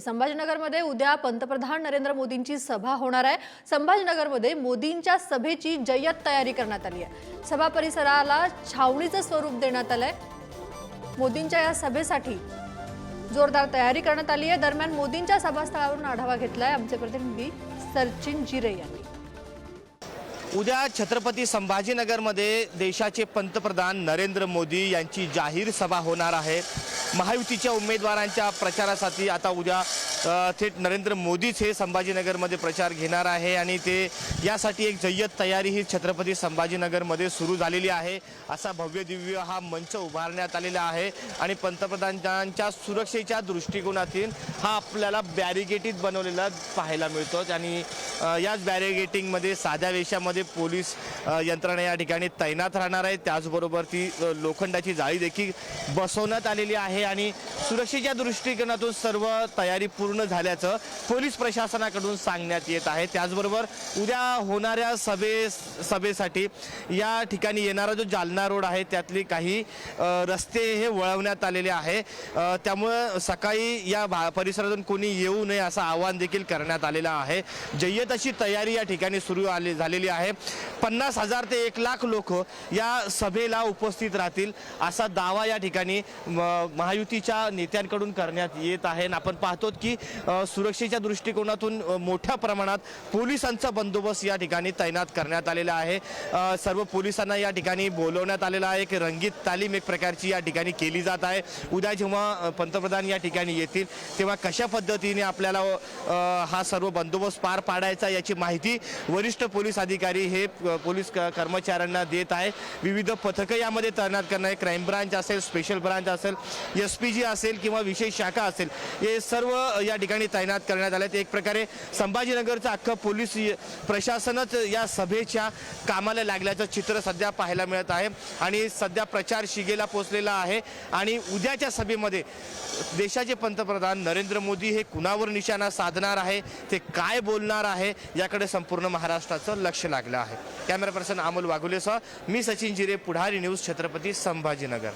संभाजीनगरमध्ये संभाजीनगरमध्ये उद्या पंतप्रधान नरेंद्र मोदींची सभा होणार आहे. संभाजीनगरमध्ये मोदींच्या सभेची जय्यत तयारी करण्यात आली आहे. सभा परिसराला छावणीचं स्वरूप देण्यात आलंय. मोदींच्या या सभेसाठी जोरदार तयारी करण्यात आली आहे. दरम्यान मोदींच्या सभास्थळावरून आढावा घेतलाय आमचे प्रतिनिधी सचिन जिरे यांनी. उद्या छत्रपती संभाजीनगरमध्ये देशाचे पंतप्रधान नरेंद्र मोदी यांची जाहीर सभा होणार आहे. महायुतीच्या उमेदवारांच्या प्रचारासाठी आता उद्या थेट नरेंद्र मोदीच हे संभाजीनगरमध्ये प्रचार घेणार आहे आणि ते यासाठी एक जय्यत तयारी ही छत्रपती संभाजीनगरमध्ये सुरू झालेली आहे. असा भव्य दिव्य हा मंच उभारण्यात आलेला आहे आणि पंतप्रधानांच्या सुरक्षेच्या दृष्टिकोनातून हा आपल्याला बॅरिगेटीत बनवलेला पाहायला मिळतो आणि याच बॅरिगेटिंगमध्ये साध्या वेशामध्ये पोलीस यंत्रणा या ठिकाणी तैनात राहणार आहे त्याचबरोबर ती लोखंडाची जाळी देखील बसवण्यात आलेली आहे आणि सुरक्षेच्या दृष्टिकोनातून सर्व तयारी पूर्ण झाल्याचं पोलीस प्रशासनाकडून सांगण्यात येत आहे. त्याचबरोबर उद्या होणाऱ्या सभे सभेसाठी या ठिकाणी येणारा जो जालना रोड आहे त्यातली काही रस्ते हे वळवण्यात आलेले आहे. त्यामुळं सकाळी या भा परिसरातून कोणी येऊ नये असं आवाहन देखील करण्यात आलेलं आहे. जय्यत तशी तयारी या ठिकाणी सुरू आली झालेली आहे. पन्नास हजार ते एक लाख लोक या सभेला उपस्थित राहतील असा दावा या ठिकाणी म, महायुतीच्या नेत्यांकडून करण्यात येत आहे. आपण पाहतो की सुरक्षेच्या दृष्टिकोनातून मोठ्या प्रमाणात पोलिसांचा बंदोबस्त या ठिकाणी तैनात करण्यात आलेला आहे. सर्व पोलिसांना या ठिकाणी बोलवण्यात आलेला आहे एक रंगीत तालीम एक प्रकारची या ठिकाणी केली जात आहे. उद्या जेव्हा पंतप्रधान या ठिकाणी येतील तेव्हा कशा पद्धतीने आपल्याला हा सर्व बंदोबस्त पार पाडायचा याची माहिती वरिष्ठ पोलीस अधिकारी हे पोलीस कर्मचाऱ्यांना देत आहे. विविध पथकं यामध्ये तैनात करणार क्राईम ब्रांच असेल स्पेशल ब्रांच असेल एस पी जी असेल किंवा विशेष शाखा असेल हे सर्व या ठिकाणी तैनात करण्यात आले एक प्रकारे संभाजीनगरचं अख्खं पोलीस प्रशासनच या सभेच्या कामाला लागल्याचं चित्र सध्या पाहायला मिळत आहे आणि सध्या प्रचार शिगेला पोचलेला आहे आणि उद्याच्या सभेमध्ये देशाचे पंतप्रधान नरेंद्र मोदी हे कुणावर निशाणा साधणार आहे ते काय बोलणार आहे याकडे संपूर्ण महाराष्ट्राचं लक्ष लागलं आहे. कॅमेरा पर्सन अमोल वाघुलेसह मी सचिन जिरे पुढारी न्यूज छत्रपती संभाजीनगर.